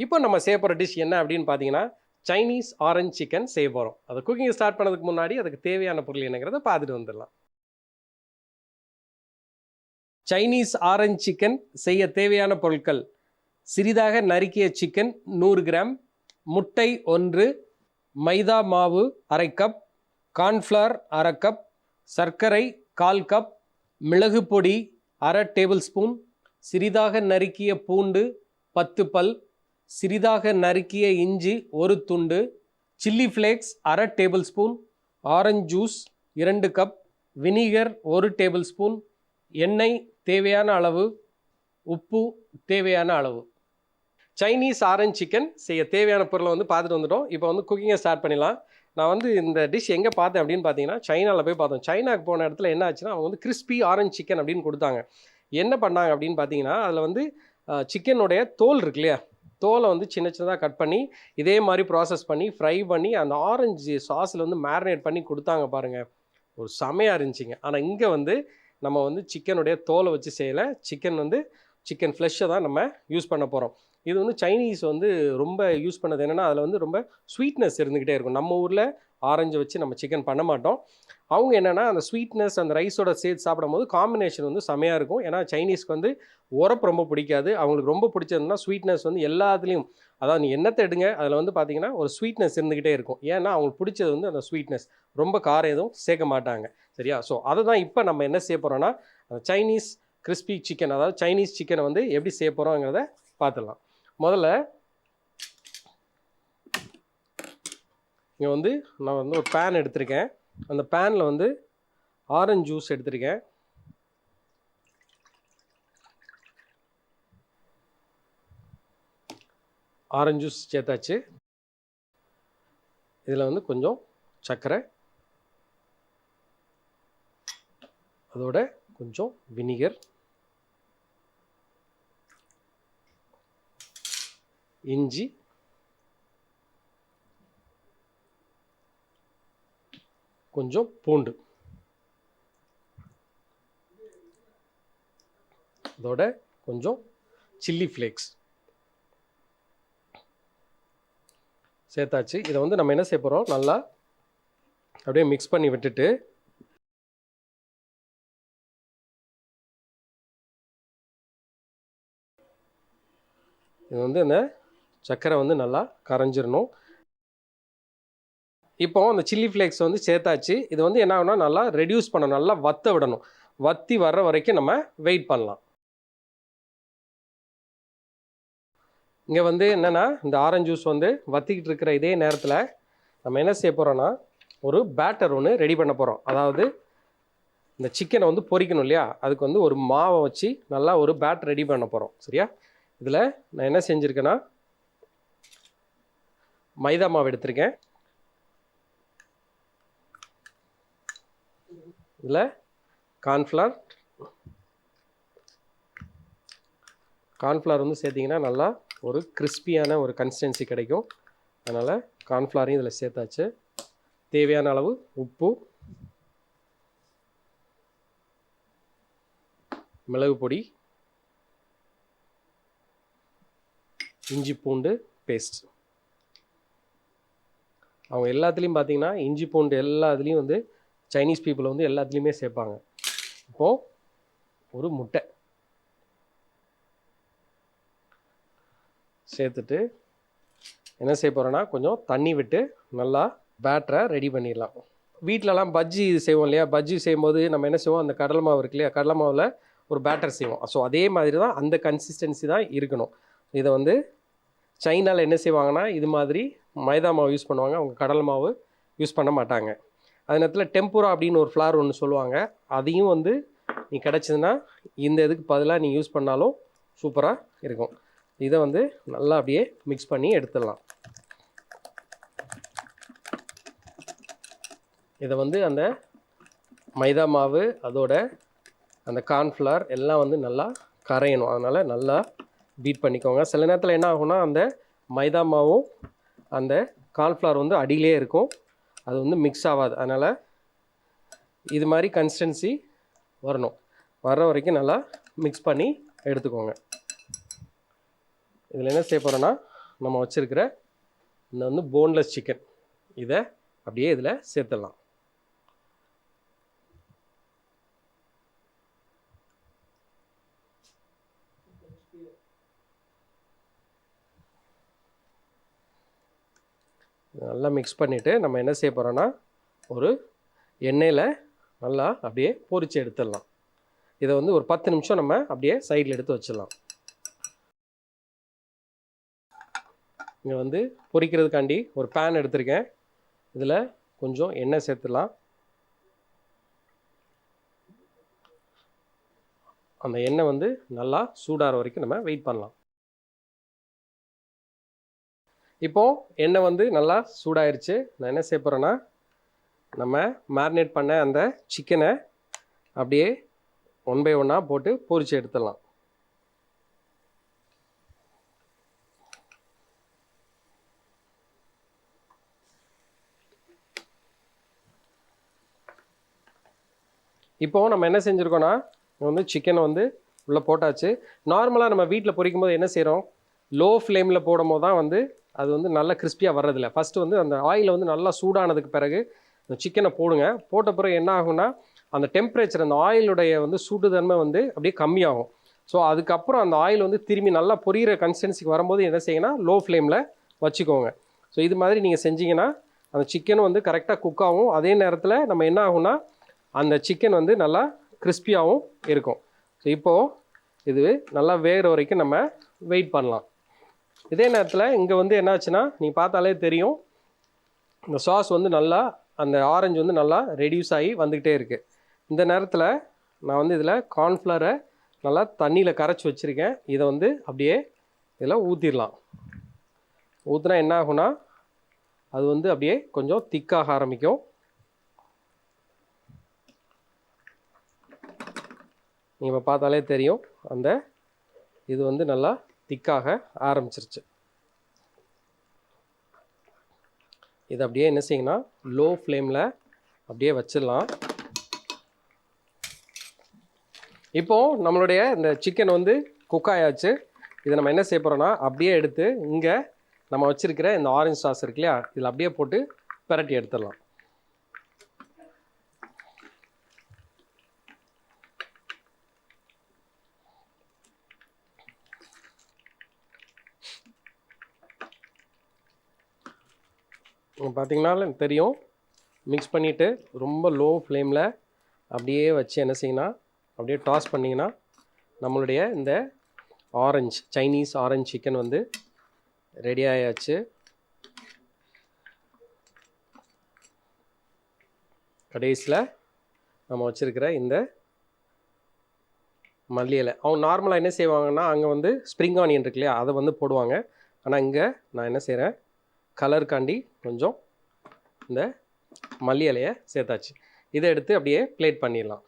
இப்போ நம்ம செய்ய போகிற டிஷ் என்ன அப்படின்னு பார்த்தீங்கன்னா சைனீஸ் ஆரஞ்சு சிக்கன் செய்ய போகிறோம் அதை குக்கிங் ஸ்டார்ட் பண்ணதுக்கு முன்னாடி அதுக்கு தேவையான பொருள் என்னங்கிறத பார்த்துட்டு வந்துடலாம். சைனீஸ் ஆரஞ்சு சிக்கன் செய்ய தேவையான பொருட்கள் சிறிதாக நறுக்கிய சிக்கன் நூறு கிராம் முட்டை ஒன்று மைதா மாவு அரை கப் கார்ன்ஃப்ளவர் அரை கப் சர்க்கரை கால் கப் மிளகு பொடி அரை டேபிள் ஸ்பூன் சிறிதாக நறுக்கிய பூண்டு பத்து பல் சிறிதாக நறுக்கிய இஞ்சி ஒரு துண்டு சில்லி ஃப்ளேக்ஸ் அரை டேபிள் ஸ்பூன் ஆரஞ்சு ஜூஸ் இரண்டு கப் வினிகர் ஒரு டேபிள் ஸ்பூன் எண்ணெய் தேவையான அளவு உப்பு தேவையான அளவு. சைனீஸ் ஆரஞ்சு சிக்கன் செய்ய தேவையான பொருளை வந்து பார்த்துட்டு வந்துட்டோம். இப்போ வந்து குக்கிங்கை ஸ்டார்ட் பண்ணிடலாம். நான் வந்து இந்த டிஷ் எங்கே பார்த்தேன் அப்படின்னு பார்த்தீங்கன்னா சைனாவில் போய் பார்த்தோம். சைனாக்கு போன இடத்துல என்ன ஆச்சுன்னா அவங்க வந்து கிறிஸ்பி ஆரஞ்சு சிக்கன் அப்படின்னு கொடுத்தாங்க. என்ன பண்ணாங்க அப்படின்னு பார்த்தீங்கன்னா அதில் வந்து சிக்கனுடைய தோல் இருக்கு இல்லையா? தோலை வந்து சின்ன சின்னதாக கட் பண்ணி இதே மாதிரி ப்ராசஸ் பண்ணி ஃப்ரை பண்ணி அந்த ஆரஞ்சு சாஸில் வந்து மேரினேட் பண்ணி கொடுத்தாங்க பாருங்கள் ஒரு செமையாக இருந்துச்சிங்க. ஆனால் இங்கே வந்து நம்ம வந்து சிக்கனுடைய தோலை வச்சு செய்யலை. சிக்கன் வந்து சிக்கன் ஃப்ளெஷ்ஷை தான் நம்ம யூஸ் பண்ண போகிறோம் இது வந்து சைனீஸ் வந்து ரொம்ப யூஸ் பண்ணது என்னென்னா அதில் வந்து ரொம்ப ஸ்வீட்னஸ் இருந்துக்கிட்டே இருக்கும். நம்ம ஊரில் ஆரஞ்சு வச்சு நம்ம சிக்கன் பண்ண மாட்டோம். அவங்க என்னென்னா அந்த ஸ்வீட்னஸ் அந்த ரைஸோட சேர்த்து சாப்பிடும்போது காம்பினேஷன் வந்து செமையாக இருக்கும். ஏன்னா சைனீஸ்க்கு வந்து உரப்பு ரொம்ப பிடிக்காது. அவங்களுக்கு ரொம்ப பிடிச்சதுன்னா ஸ்வீட்னஸ் வந்து எல்லாத்துலேயும் அதாவது நீ என்னத்தை எடுங்க அதில் வந்து பார்த்தீங்கன்னா ஒரு ஸ்வீட்னஸ் இருந்துக்கிட்டே இருக்கும். ஏன்னா அவங்களுக்கு பிடிச்சது வந்து அந்த ஸ்வீட்னஸ் ரொம்ப காரம் எதுவும் சேர்க்க மாட்டாங்க. சரியா? ஸோ அதை தான் இப்போ நம்ம என்ன செய்ய போகிறோம்னா அந்த சைனீஸ் கிறிஸ்பி சிக்கன் அதாவது சைனீஸ் சிக்கனை வந்து எப்படி செய்ய போகிறோங்கிறத பார்த்துடலாம் முதல்ல இங்கே வந்து நான் வந்து ஒரு பேன் எடுத்திருக்கேன். அந்த பேனில் வந்து ஆரஞ்சு ஜூஸ் எடுத்திருக்கேன். ஆரஞ்சு ஜூஸ் சேர்த்தாச்சு. இதில் வந்து கொஞ்சம் சர்க்கரை. அதோட கொஞ்சம் வினிகர் இஞ்சி. கொஞ்சம் பூண்டு. அதோட கொஞ்சம் சில்லி ஃப்ளேக்ஸ் சேர்த்தாச்சு. இதை வந்து நம்ம என்ன செய்ய போகிறோம் நல்லா அப்படியே மிக்ஸ் பண்ணி விட்டுட்டு இது வந்து அந்த சர்க்கரை வந்து நல்லா கரைஞ்சிடணும் இப்போ அந்த சில்லி ஃப்ளேக்ஸ் வந்து சேர்த்தாச்சு. இது வந்து என்ன ஆகுனா நல்லா ரெடியூஸ் பண்ணணும். நல்லா வத்த விடணும். வத்தி வர்ற வரைக்கும் நம்ம வெயிட் பண்ணலாம். இங்கே வந்து என்னென்னா இந்த ஆரஞ்சு ஜூஸ் வந்து வத்திக்கிட்டு இருக்கிற இதே நேரத்தில் நம்ம என்ன செய்ய போகிறோன்னா ஒரு பேட்டர் ஒன்று ரெடி பண்ண போகிறோம் அதாவது இந்த சிக்கனை வந்து பொரிக்கணும் இல்லையா? அதுக்கு வந்து ஒரு மாவை வச்சு நல்லா ஒரு பேட்டர் ரெடி பண்ண போகிறோம் சரியா? இதில் நான் என்ன செஞ்சுருக்கேன்னா மைதா மாவு எடுத்திருக்கேன். இதில் கார்ன்ஃப்ளவர் கார்ன்ஃப்ளவர் வந்து சேர்த்திங்கன்னா நல்லா ஒரு கிறிஸ்பியான ஒரு கன்சிஸ்டன்சி கிடைக்கும். அதனால் கார்ன்ஃப்ளவரையும் இதில் சேர்த்தாச்சு. தேவையான அளவு உப்பு மிளகு பொடி இஞ்சி பூண்டு பேஸ்ட் அவங்க எல்லாத்துலேயும் பார்த்தீங்கன்னா இஞ்சி பூண்டு எல்லாத்துலேயும் வந்து சைனீஸ் பீப்புள் வந்து எல்லாத்துலேயுமே சேர்ப்பாங்க. இப்போது ஒரு முட்டை. சேர்த்துட்டு என்ன செய்ய போகிறோன்னா கொஞ்சம் தண்ணி விட்டு நல்லா பேட்டரை ரெடி பண்ணிடலாம். வீட்டிலலாம் பஜ்ஜி செய்வோம் இல்லையா? பஜ்ஜி செய்யும்போது நம்ம என்ன செய்வோம்? அந்த கடலை மாவு இருக்கு இல்லையா? கடலை மாவில் ஒரு பேட்டர் செய்வோம். ஸோ அதே மாதிரி தான் அந்த கன்சிஸ்டன்சி தான் இருக்கணும். இதை வந்து சைனாவில் என்ன செய்வாங்கன்னா இது மாதிரி மைதா மாவு யூஸ் பண்ணுவாங்க. அவங்க கடலை மாவு யூஸ் பண்ண மாட்டாங்க. அது நேரத்தில் டெம்பூரா அப்படின்னு ஒரு ஃப்ளார் ஒன்று சொல்லுவாங்க. அதையும் வந்து நீ கிடச்சிதுன்னா இந்த இதுக்கு பதிலாக நீ யூஸ் பண்ணாலும் சூப்பராக இருக்கும். இதை வந்து நல்லா அப்படியே மிக்ஸ் பண்ணி எடுத்துடலாம். இதை வந்து அந்த மைதா மாவு அதோட அந்த கார்ன்ஃப்ளவர் எல்லாம் வந்து நல்லா கரையணும். அதனால் நல்லா பீட் பண்ணிக்கோங்க. சில நேரத்தில் என்ன ஆகும்னா அந்த மைதா மாவும் அந்த கார்ன்ஃப்ளவர் வந்து அடியிலே இருக்கும். அது வந்து மிக்ஸ் ஆகாது. அதனால் இது மாதிரி கன்சிஸ்டன்சி வரணும். வர்ற வரைக்கும் நல்லா மிக்ஸ் பண்ணி எடுத்துக்கோங்க. இதில் என்ன செய்ய போகிறோன்னா நம்ம வச்சுருக்கிற இந்த வந்து போன்லெஸ் சிக்கன் இதை அப்படியே இதில் சேர்த்துடலாம். நல்லா மிக்ஸ் பண்ணிவிட்டு நம்ம என்ன செய்ய போகிறோன்னா ஒரு எண்ணெயில் நல்லா அப்படியே பொறிச்சு எடுத்துடலாம். இதை வந்து ஒரு பத்து நிமிஷம் நம்ம அப்படியே சைடில் எடுத்து வச்சிடலாம். இங்கே வந்து பொரிக்கிறதுக்காண்டி ஒரு பேன் எடுத்திருக்கேன். இதில் கொஞ்சம் எண்ணெய் சேர்த்துடலாம். அந்த எண்ணெய் வந்து நல்லா சூடாகிற வரைக்கும் நம்ம வெயிட் பண்ணலாம். இப்போது எண்ணெய் வந்து நல்லா சூடாயிருச்சு. நான் என்ன செய்ய போகிறேன்னா நம்ம மேரினேட் பண்ண அந்த சிக்கனை அப்படியே ஒன் பை ஒன்னாக போட்டு பொரித்து எடுத்துடலாம். இப்போ நம்ம என்ன செஞ்சுருக்கோன்னா வந்து சிக்கனை வந்து உள்ளே போட்டாச்சு. நார்மலாக நம்ம வீட்டில் பொரிக்கும் போது என்ன செய்கிறோம் லோ ஃப்ளேமில் போடும் போது தான் வந்து அது வந்து நல்லா கிறிஸ்பியாக வர்றதில்ல. ஃபஸ்ட்டு வந்து அந்த ஆயிலை வந்து நல்லா சூடானதுக்கு பிறகு அந்த சிக்கனை போடுங்க. போட்ட பிறகு என்ன ஆகும்னா அந்த டெம்பரேச்சர் அந்த ஆயிலுடைய வந்து சூட்டுதன்மை வந்து அப்படியே கம்மியாகும். ஸோ அதுக்கப்புறம் அந்த ஆயில் வந்து திரும்பி நல்லா பொரியிற கன்சிஸ்டன்சிக்கு வரும்போது என்ன செய்யுங்கன்னா லோ ஃப்ளேமில் வச்சுக்கோங்க. ஸோ இது மாதிரி நீங்கள் செஞ்சீங்கன்னா அந்த சிக்கனும் வந்து கரெக்டாக குக் ஆகும். அதே நேரத்தில் நம்ம என்ன ஆகும்னா அந்த சிக்கன் வந்து நல்லா கிறிஸ்பியாகவும் இருக்கும். ஸோ இப்போது இது நல்லா வேகிற வரைக்கும் நம்ம வெயிட் பண்ணலாம். இதே நேரத்தில் இங்கே வந்து என்னாச்சுன்னா நீங்கள் பார்த்தாலே தெரியும் இந்த சாஸ் வந்து நல்லா அந்த ஆரஞ்சு வந்து நல்லா ரெடியூஸ் ஆகி வந்துக்கிட்டே இருக்குது இந்த நேரத்தில் நான் வந்து இதில் கார்ன்ஃப்ளவரை நல்லா தண்ணியில் கரைச்சி வச்சுருக்கேன். இதை வந்து அப்படியே இதில் ஊற்றிடலாம் ஊற்றினா என்ன ஆகும்னா அது வந்து அப்படியே கொஞ்சம் திக்காக ஆரம்பிக்கும். நீங்கள் இப்போ பார்த்தாலே தெரியும் அந்த இது வந்து நல்லா திக்காக ஆரம்பிச்சிருச்சு. இது அப்படியே என்ன செய்யுங்கன்னா லோ ஃப்ளேமில் அப்படியே வச்சிடலாம். இப்போ நம்மளுடைய இந்த சிக்கன் வந்து குக் ஆயாச்சு. இதை நம்ம என்ன செய்ய போகிறோம்னா அப்படியே எடுத்து இங்கே நம்ம வச்சுருக்கிற இந்த ஆரஞ்சு சாஸ் இருக்கு இல்லையா? இதில் அப்படியே போட்டு பிரட்டி எடுத்துடலாம். பார்த்தீங்கன்னா தெரியும். மிக்ஸ் பண்ணிவிட்டு ரொம்ப லோ ஃப்ளேமில் அப்படியே வச்சு என்ன செய்யணும் அப்படியே டாஸ் பண்ணிங்கன்னா நம்மளுடைய இந்த ஆரஞ்சு சைனீஸ் ஆரஞ்சு சிக்கன் வந்து ரெடி ஆயாச்சு. கடைசியில் நம்ம வச்சுருக்கிற இந்த மல்லி இலை. அவங்க நார்மலாக என்ன செய்வாங்கன்னா அங்கே வந்து ஸ்ப்ரிங் ஆனியன் இருக்கு இல்லையா அதை வந்து போடுவாங்க. ஆனால் இங்கே நான் என்ன செய்கிறேன் கலருக்காண்டி கொஞ்சம் இந்த மல்லி இலையை சேர்த்தாச்சு. இதை எடுத்து அப்படியே பிளேட் பண்ணிடலாம்.